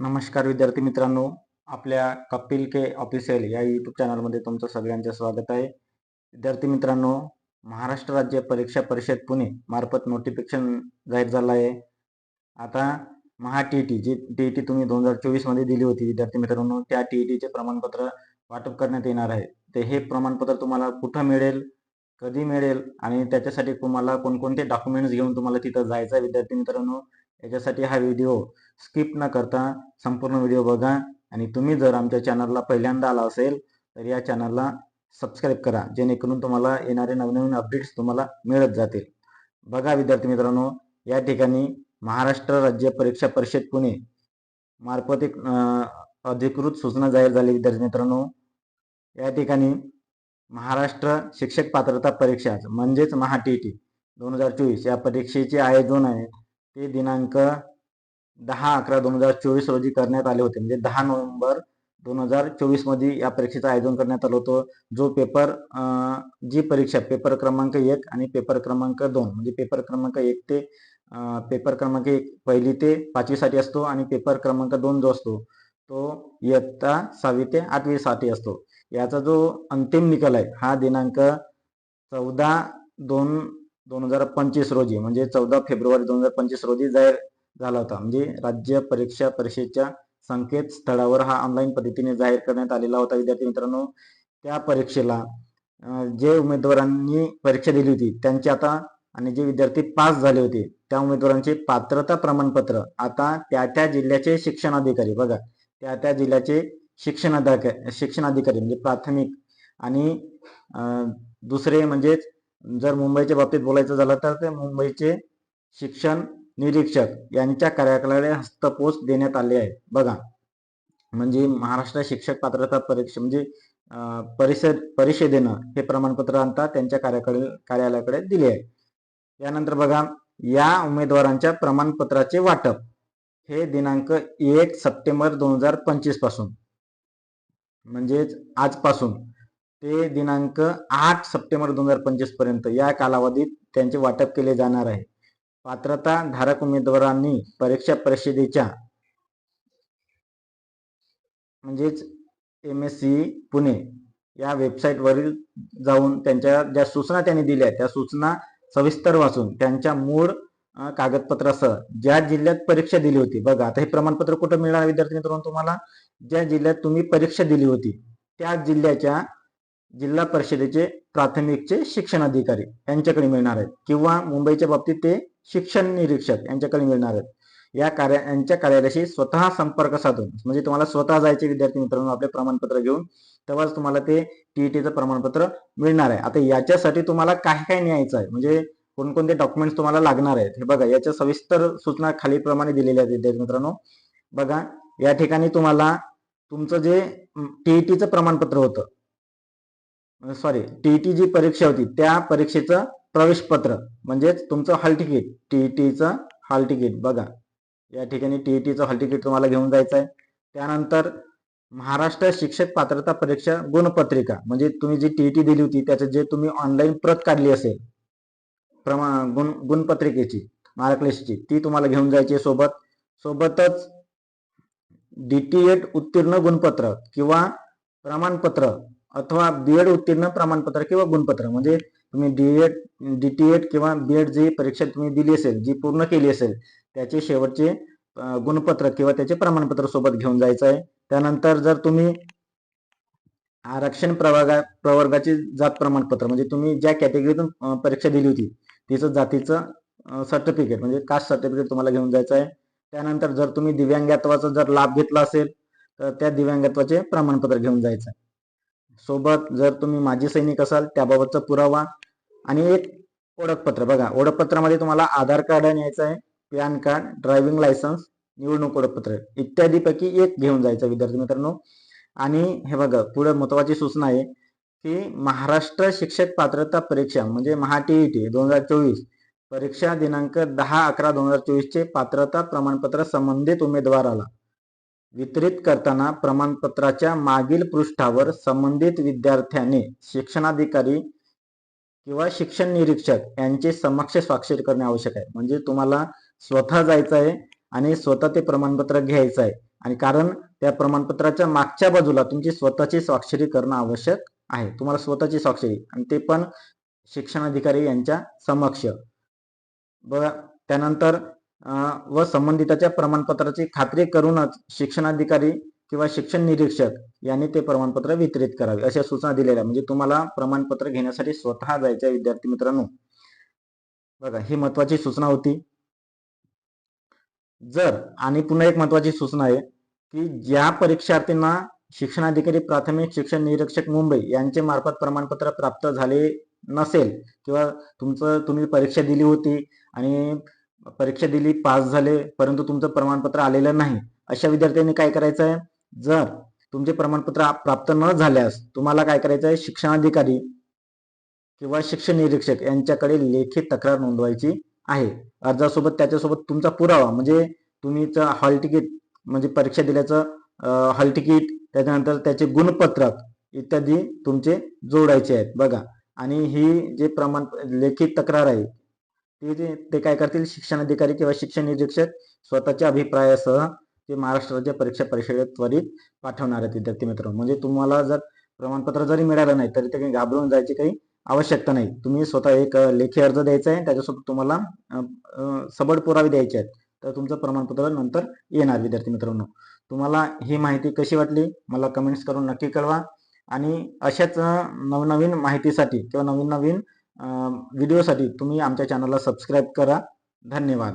नमस्कार विद्यार्थी मित्रांनो आपल्या कपिल के ऑफिशियल या यूट्यूब चॅनलमध्ये तुमचं सगळ्यांचं स्वागत आहे. विद्यार्थी मित्रांनो महाराष्ट्र राज्य परीक्षा परिषद पुणे मार्फत नोटिफिकेशन जाहीर झालं आहे. आता Maha T T G T T तुम्ही दोन हजार चोवीसमध्ये दिली होती विद्यार्थी मित्रांनो त्या टी टीचे प्रमाणपत्र वाटप करण्यात येणार आहे. ते हे प्रमाणपत्र तुम्हाला कुठं मिळेल कधी मिळेल आणि त्याच्यासाठी तुम्हाला कोणकोणते डॉक्युमेंट्स घेऊन तुम्हाला तिथं जायचं आहे विद्यार्थी मित्रांनो याच्यासाठी हा व्हिडिओ स्किप न करता संपूर्ण व्हिडिओ बघा. आणि तुम्ही जर आमच्या चॅनलला पहिल्यांदा आला असेल तर या चॅनलला सबस्क्राईब करा. जेणेकरून तुम्हाला येणारे नवनवीन अपडेट्स तुम्हाला मिळत जातील. बघा विद्यार्थी मित्रांनो या ठिकाणी महाराष्ट्र राज्य परीक्षा परिषद पुणे मार्फत एक अधिकृत सूचना जाहीर झाली विद्यार्थी मित्रांनो. या ठिकाणी महाराष्ट्र शिक्षक पात्रता परीक्षा म्हणजेच महा टी टी दोन हजार चोवीस या परीक्षेचे आयोजन आहे. ते दिनांक दहा अकरा दोन हजार चोवीस रोजी करण्यात आले होते. म्हणजे दहा नोव्हेंबर दोन हजार चोवीसमध्ये या परीक्षेचं आयोजन करण्यात आलं होतं. जो पेपर जी परीक्षा पेपर क्रमांक एक आणि पेपर क्रमांक दोन म्हणजे पेपर क्रमांक एक ते पेपर क्रमांक एक पहिली ते पाचवीसाठी असतो आणि पेपर क्रमांक दोन जो असतो तो इयत्ता सहावी ते आठवीसाठी असतो. याचा जो अंतिम निकाल आहे हा दिनांक चौदा दोन दोन हजार पंचवीस रोजी म्हणजे चौदा फेब्रुवारी दोन हजार पंचवीस रोजी जाहीर झाला होता. म्हणजे राज्य परीक्षा परिषदेच्या संकेतस्थळावर हा ऑनलाईन पद्धतीने जाहीर करण्यात आलेला होता. विद्यार्थी मित्रांनो त्या परीक्षेला जे उमेदवारांनी परीक्षा दिली होती त्यांचे आता आणि जे विद्यार्थी पास झाले होते त्या उमेदवारांचे पात्रता प्रमाणपत्र आता त्या त्या जिल्ह्याचे शिक्षणाधिकारी बघा त्या त्या जिल्ह्याचे शिक्षणाधिकारी शिक्षणाधिकारी म्हणजे प्राथमिक आणि दुसरे म्हणजेच जर मुंबईच्या बाबतीत बोलायचं झालं तर ते मुंबईचे शिक्षण निरीक्षक यांच्या कार्यालयाला हस्तपोच देण्यात आले आहे. बघा. म्हणजे महाराष्ट्र शिक्षक पात्रता परीक्षा म्हणजे परिषद परिषदेनं हे प्रमाणपत्र आणता त्यांच्या कार्याकडे कार्यालयाकडे दिले आहे. यानंतर बघा या उमेदवारांच्या प्रमाणपत्राचे वाटप हे दिनांक एक सप्टेंबर दोन हजार पंचवीसपासून म्हणजेच आजपासून ते दिनांक आठ सप्टेंबर दोन हजार पंचवीसपर्यंत या कालावधीत त्यांचे वाटप केले जाणार आहे. पात्रता धारक उमेदवारांनी परीक्षा परिषदेच्या म्हणजेच एम एस सी पुणे या वेबसाईटवरील जाऊन त्यांच्या ज्या सूचना त्यांनी दिल्या त्या सूचना सविस्तर वाचून त्यांच्या मूळ कागदपत्रासह ज्या जिल्ह्यात परीक्षा दिली होती बघा आता हे प्रमाणपत्र कुठं मिळणार विद्यार्थी मित्रांनो तुम्हाला? ज्या जिल्ह्यात तुम्ही परीक्षा दिली होती त्या जिल्ह्याच्या जिल्हा परिषदेचे प्राथमिकचे शिक्षण अधिकारी यांच्याकडे मिळणार आहेत. किंवा मुंबईच्या बाबतीत ते शिक्षण निरीक्षक यांच्याकडे मिळणार आहेत. या कार्या यांच्या कार्यालयाशी स्वतः संपर्क साधून म्हणजे तुम्हाला स्वतः जायचे विद्यार्थी मित्रांनो आपले प्रमाणपत्र घेऊन तेव्हाच तुम्हाला ते टीईटीचं प्रमाणपत्र मिळणार आहे. आता याच्यासाठी तुम्हाला काय काय न्यायचं आहे. म्हणजे कोणकोणते डॉक्युमेंट्स तुम्हाला लागणार आहेत. हे बघा याच्या सविस्तर सूचना खालीलप्रमाणे दिलेल्या आहेत विद्यार्थी मित्रांनो. बघा या ठिकाणी तुम्हाला तुमचं जे टीईटीचं प्रमाणपत्र होतं सॉरी टीईटी जी परीक्षा होती त्या परीक्षेचं प्रवेश पत्र म्हणजेच तुमचं हॉल तिकीट टीईटीचं हॉल तिकीट बघा. या ठिकाणी टीईटीचं हॉल तिकीट तुम्हाला घेऊन जायचं आहे त्यानंतर महाराष्ट्र शिक्षक पात्रता परीक्षा गुणपत्रिका म्हणजे तुम्ही जी टीईटी दिली होती त्याचं जे तुम्ही ऑनलाईन प्रत काढली असेल प्रमा गुण गुणपत्रिकेची मार्कलिस्टची ती तुम्हाला घेऊन जायची आहे सोबत. सोबतच डीटीएड उत्तीर्ण गुणपत्र किंवा प्रमाणपत्र अथवा बीएड उत्तीर्ण प्रमाणपत्र किंवा गुणपत्र. म्हणजे तुम्ही डीएड डीटीएड किंवा बीएड जी परीक्षा तुम्ही दिली असेल जी पूर्ण केली असेल त्याचे शेवटचे गुणपत्र किंवा त्याचे प्रमाणपत्र सोबत घेऊन जायचं आहे. त्यानंतर जर तुम्ही आरक्षण प्रवर्गा प्रवर्गाचे जात प्रमाणपत्र म्हणजे तुम्ही ज्या कॅटेगरीतून परीक्षा दिली होती तिचं जातीचं सर्टिफिकेट म्हणजे कास्ट सर्टिफिकेट तुम्हाला घेऊन जायचं आहे. त्यानंतर जर तुम्ही दिव्यांगत्वाचा जर लाभ घेतला असेल तर त्या दिव्यांगत्वाचे प्रमाणपत्र घेऊन जायचं आहे. सोबत जर तुम्ही माजी सैनिक असाल त्याबाबतचा पुरावा आणि एक ओळखपत्र. बघा ओळखपत्रामध्ये तुम्हाला आधार कार्ड न्यायचं आहे पॅन कार्ड ड्रायव्हिंग लायसन्स निवडणूक ओळखपत्र इत्यादीपैकी एक घेऊन जायचं विद्यार्थी मित्रांनो. आणि हे बघा पुढे महत्वाची सूचना आहे की महाराष्ट्र शिक्षक पात्रता परीक्षा म्हणजे महा टी दोन हजार चोवीस परीक्षा दिनांक दहा अकरा दोन हजार चोवीसचे पात्रता प्रमाणपत्र संबंधित उमेदवाराला. वितरित करताना प्रमाणपत्राच्या मागील पृष्ठावर संबंधित विद्यार्थ्याने शिक्षणाधिकारी किंवा शिक्षण निरीक्षक यांचे समक्ष स्वाक्षरी करणे आवश्यक आहे. म्हणजे तुम्हाला स्वतः जायचं आहे आणि स्वतः ते प्रमाणपत्र घ्यायचं आहे. आणि कारण त्या प्रमाणपत्राच्या मागच्या बाजूला तुमची स्वतःची स्वाक्षरी करणं आवश्यक आहे. तुम्हाला स्वतःची स्वाक्षरी आणि ते पण शिक्षणाधिकारी यांच्या समक्ष. ब त्यानंतर व संबंधिताच्या प्रमाणपत्राची खात्री करूनच शिक्षणाधिकारी किंवा शिक्षण निरीक्षक यांनी ते प्रमाणपत्र वितरित करावे अशा सूचना दिलेल्या म्हणजे तुम्हाला प्रमाणपत्र घेण्यासाठी स्वतः जायचं आहे विद्यार्थी मित्रांनो. बघा ही महत्वाची सूचना होती. जर आणि पुन्हा एक महत्वाची सूचना आहे की ज्या परीक्षार्थींना शिक्षणाधिकारी प्राथमिक शिक्षण निरीक्षक मुंबई यांचे मार्फत प्रमाणपत्र प्राप्त झाले नसेल किंवा तुमचं तुम्ही परीक्षा दिली होती आणि परीक्षा दिली पास झाले परंतु तुमचं प्रमाणपत्र आलेलं नाही. अशा विद्यार्थ्यांनी काय करायचं आहे? जर तुमचे प्रमाणपत्र प्राप्त न झाल्यास तुम्हाला काय करायचं आहे? शिक्षणाधिकारी किंवा शिक्षण निरीक्षक यांच्याकडे लेखी तक्रार नोंदवायची आहे. अर्जासोबत त्याच्यासोबत तुमचा पुरावा म्हणजे तुम्हीचं हॉल तिकीट म्हणजे परीक्षा दिल्याचं हॉल तिकीट त्याच्यानंतर त्याचे गुणपत्रक इत्यादी तुमचे जोडायचे आहेत. बघा. आणि ही जे प्रमाण लेखी तक्रार आहे ते जे ते काय करतील? शिक्षणाधिकारी किंवा शिक्षण निरीक्षक स्वतःच्या अभिप्रायासह ते महाराष्ट्र राज्य परीक्षा परिषदेत त्वरित पाठवणार आहेत विद्यार्थी मित्र म्हणजे तुम्हाला जर प्रमाणपत्र जरी मिळालं नाही तरी ते काही घाबरून जायची काही आवश्यकता नाही. तुम्ही स्वतः एक लेखी अर्ज द्यायचा आहे त्याच्यासोबत तुम्हाला सबड सबळ पुरावे द्यायचे आहेत. तर तुमचं प्रमाणपत्र नंतर येणार विद्यार्थी मित्रांनो. तुम्हाला ही माहिती कशी वाटली? मला कमेंट्स करून नक्की कळवा. आणि अशाच नवनवीन माहितीसाठी किंवा नवीन नवीन व्हिडिओसाठी तुम्ही आमच्या चॅनलला सबस्क्राईब करा. धन्यवाद.